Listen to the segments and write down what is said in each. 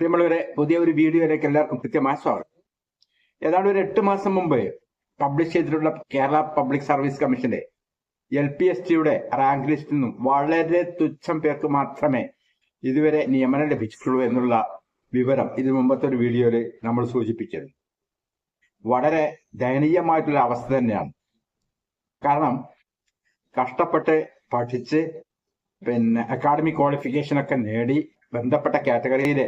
പ്രിയമുള്ളവരെ പുതിയ ഒരു വീഡിയോയിലേക്ക് എല്ലാവർക്കും കൃത്യമായ സ്വാഗതം ഏതാണ്ട് ഒരു എട്ട് മാസം മുമ്പ് പബ്ലിഷ് ചെയ്തിട്ടുള്ള കേരള പബ്ലിക് സർവീസ് കമ്മീഷന്റെ എൽ പി എസ് ടിയുടെ റാങ്ക് ലിസ്റ്റിൽ നിന്നും വളരെ തുച്ഛം പേർക്ക് മാത്രമേ ഇതുവരെ നിയമനം ലഭിച്ചിട്ടുള്ളൂ എന്നുള്ള വിവരം ഇതിനു മുമ്പത്തെ ഒരു വീഡിയോയിൽ നമ്മൾ സൂചിപ്പിച്ചത്. വളരെ ദയനീയമായിട്ടുള്ള അവസ്ഥ തന്നെയാണ്. കാരണം കഷ്ടപ്പെട്ട് പഠിച്ച് പിന്നെ അക്കാഡമിക് ക്വാളിഫിക്കേഷൻ ഒക്കെ നേടി ബന്ധപ്പെട്ട കാറ്റഗറിയിൽ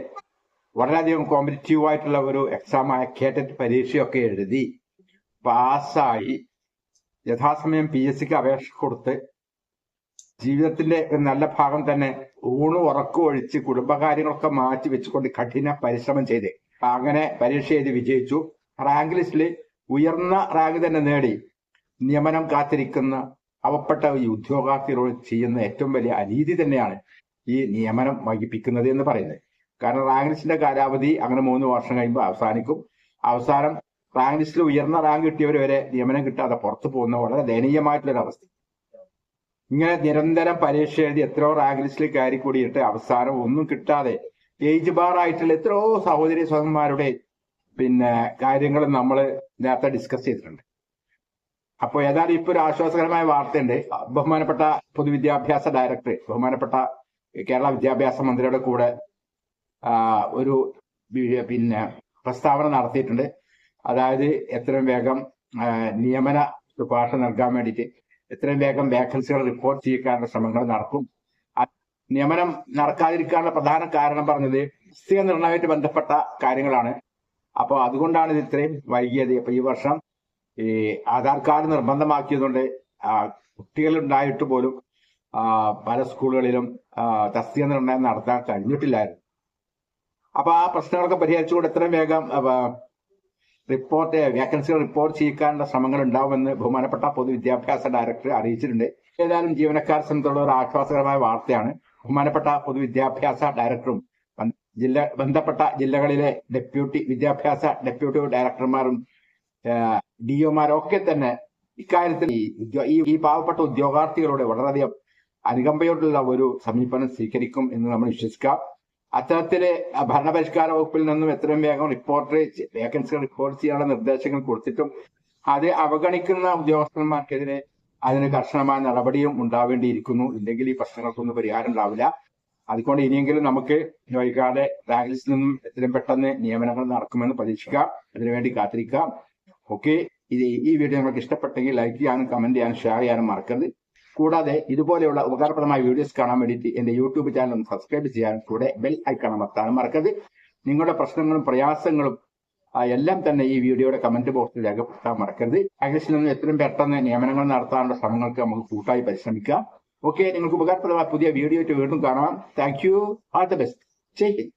വളരെയധികം കോമ്പറ്റീവ് ആയിട്ടുള്ള ഒരു എക്സാമായ കേറ്ററ്റ് പരീക്ഷയൊക്കെ എഴുതി പാസ്സായി. യഥാസമയം പി എസ് സിക്ക് അപേക്ഷ കൊടുത്ത് ജീവിതത്തിന്റെ നല്ല ഭാഗം തന്നെ ഊണ് ഉറക്കം ഒഴിച്ച് കുടുംബകാര്യങ്ങളൊക്കെ മാറ്റി വെച്ചുകൊണ്ട് കഠിന പരിശ്രമം ചെയ്ത്. അങ്ങനെ പരീക്ഷ എഴുതി വിജയിച്ചു. റാങ്ക് ലിസ്റ്റിൽ ഉയർന്ന റാങ്ക് തന്നെ നേടി. നിയമനം കാത്തിരിക്കുന്ന അവപ്പെട്ട ഈ ഉദ്യോഗാർത്ഥികളോട് ചെയ്യുന്ന ഏറ്റവും വലിയ അനീതി തന്നെയാണ് ഈ നിയമനം വൈകിപ്പിക്കുന്നത് എന്ന് പറയുന്നത്. കാരണം റാങ്ക് ലിസ്റ്റിന്റെ കാലാവധി അങ്ങനെ മൂന്ന് വർഷം കഴിയുമ്പോൾ അവസാനിക്കും. അവസാനം റാങ്ക് ലിസ്റ്റിൽ ഉയർന്ന റാങ്ക് കിട്ടിയവർ വരെ നിയമനം കിട്ടാതെ പുറത്തു പോകുന്ന വളരെ ദയനീയമായിട്ടുള്ള ഒരു അവസ്ഥ. ഇങ്ങനെ നിരന്തരം പരീക്ഷ എഴുതി എത്രയോ റാങ്ക് ലിസ്റ്റിൽ കയറി കൂടിയിട്ട് അവസാനം ഒന്നും കിട്ടാതെ ഏജ് ബാർ ആയിട്ടുള്ള എത്രയോ സഹോദരി സഹന്മാരുടെ പിന്നെ കാര്യങ്ങൾ നമ്മൾ നേരത്തെ ഡിസ്കസ് ചെയ്തിട്ടുണ്ട്. അപ്പോൾ ഏതായാലും ഇപ്പൊ ഒരു ആശ്വാസകരമായ വാർത്തയുണ്ട്. ബഹുമാനപ്പെട്ട പൊതുവിദ്യാഭ്യാസ ഡയറക്ടർ ബഹുമാനപ്പെട്ട കേരള വിദ്യാഭ്യാസ മന്ത്രിയുടെ കൂടെ ഒരു പിന്നെ പ്രസ്താവന നടത്തിയിട്ടുണ്ട്. അതായത് എത്രയും വേഗം നിയമന ശുപാർശ നൽകാൻ വേണ്ടിയിട്ട് എത്രയും വേഗം വേക്കൻസികൾ റിപ്പോർട്ട് ചെയ്യിക്കാനുള്ള ശ്രമങ്ങൾ നടക്കും. നിയമനം നടക്കാതിരിക്കാനുള്ള പ്രധാന കാരണം പറഞ്ഞത് സ്ഥിര നിർണയമായിട്ട് ബന്ധപ്പെട്ട കാര്യങ്ങളാണ്. അപ്പോൾ അതുകൊണ്ടാണ് ഇത് ഇത്രയും വൈകിയത്. അപ്പൊ ഈ വർഷം ഈ ആധാർ കാർഡ് നിർബന്ധമാക്കിയതുകൊണ്ട് കുട്ടികളുണ്ടായിട്ട് പോലും പല സ്കൂളുകളിലും തസ്തിക നിർണയം നടത്താൻ കഴിഞ്ഞിട്ടില്ലായിരുന്നു. അപ്പൊ ആ പ്രശ്നങ്ങളൊക്കെ പരിഹരിച്ചുകൊണ്ട് എത്രയും വേഗം റിപ്പോർട്ട് വേക്കൻസികൾ റിപ്പോർട്ട് ചെയ്യിക്കാനുള്ള ശ്രമങ്ങൾ ഉണ്ടാവുമെന്ന് ബഹുമാനപ്പെട്ട പൊതുവിദ്യാഭ്യാസ ഡയറക്ടർ അറിയിച്ചിട്ടുണ്ട്. ഏതായാലും ജീവനക്കാർ സംബന്ധിച്ചുള്ള ഒരു ആശ്വാസകരമായ വാർത്തയാണ്. ബഹുമാനപ്പെട്ട പൊതുവിദ്യാഭ്യാസ ഡയറക്ടറും ജില്ല ബന്ധപ്പെട്ട ജില്ലകളിലെ ഡെപ്യൂട്ടി വിദ്യാഭ്യാസ ഡെപ്യൂട്ടി ഡയറക്ടർമാരും ഡിഒമാരൊക്കെ തന്നെ ഇക്കാര്യത്തിൽ ഈ പാവപ്പെട്ട ഉദ്യോഗാർത്ഥികളോട് വളരെയധികം അനുകമ്പയോടുള്ള ഒരു സമീപനം സ്വീകരിക്കും എന്ന് നമ്മൾ വിശ്വസിക്കാം. അത്തരത്തിൽ ഭരണപരിഷ്കാര വകുപ്പിൽ നിന്നും എത്രയും വേഗം റിപ്പോർട്ട് വേക്കൻസികൾ റിപ്പോർട്ട് ചെയ്യാനുള്ള നിർദ്ദേശങ്ങൾ കൊടുത്തിട്ടും അത് അവഗണിക്കുന്ന ഉദ്യോഗസ്ഥന്മാർക്കെതിരെ അതിന് കർശനമായ നടപടിയും ഉണ്ടാവേണ്ടിയിരിക്കുന്നു. ഇല്ലെങ്കിൽ ഈ പ്രശ്നങ്ങൾക്കൊന്നും പരിഹാരം ഉണ്ടാവില്ല. അതുകൊണ്ട് ഇനിയെങ്കിലും നമുക്ക് വൈകാതെ റാങ്ക് നിന്നും എത്രയും പെട്ടെന്ന് നിയമനങ്ങൾ നടക്കുമെന്ന് പ്രതീക്ഷിക്കാം. അതിനുവേണ്ടി കാത്തിരിക്കാം. ഓക്കെ. ഇത് ഈ വീഡിയോ നിങ്ങൾക്ക് ഇഷ്ടപ്പെട്ടെങ്കിൽ ലൈക്ക് ചെയ്യാനും കമന്റ് ചെയ്യാനും ഷെയർ ചെയ്യാനും മറക്കരുത്. കൂടാതെ ഇതുപോലെയുള്ള ഉപകാരപ്രദമായ വീഡിയോസ് കാണാൻ വേണ്ടിയിട്ട് എന്റെ യൂട്യൂബ് ചാനൽ ഒന്ന് സബ്സ്ക്രൈബ് ചെയ്യാൻ കൂടെ ബെൽ ഐക്കൺ അമർത്താനും മറക്കരുത്. നിങ്ങളുടെ പ്രശ്നങ്ങളും പ്രയാസങ്ങളും എല്ലാം തന്നെ ഈ വീഡിയോയുടെ കമന്റ് ബോക്സിൽ രേഖപ്പെടുത്താൻ മറക്കരുത്. ഇംഗ്ലീഷിൽ നിന്ന് എത്രയും പെട്ടെന്ന് നിയമനങ്ങൾ നടത്താനുള്ള ശ്രമങ്ങൾക്ക് നമുക്ക് കൂട്ടായി പരിശ്രമിക്കാം. ഓക്കെ നിങ്ങൾക്ക് ഉപകാരപ്രദമായ പുതിയ വീഡിയോ വീണ്ടും കാണാം. Thank you all the best Jai Hind.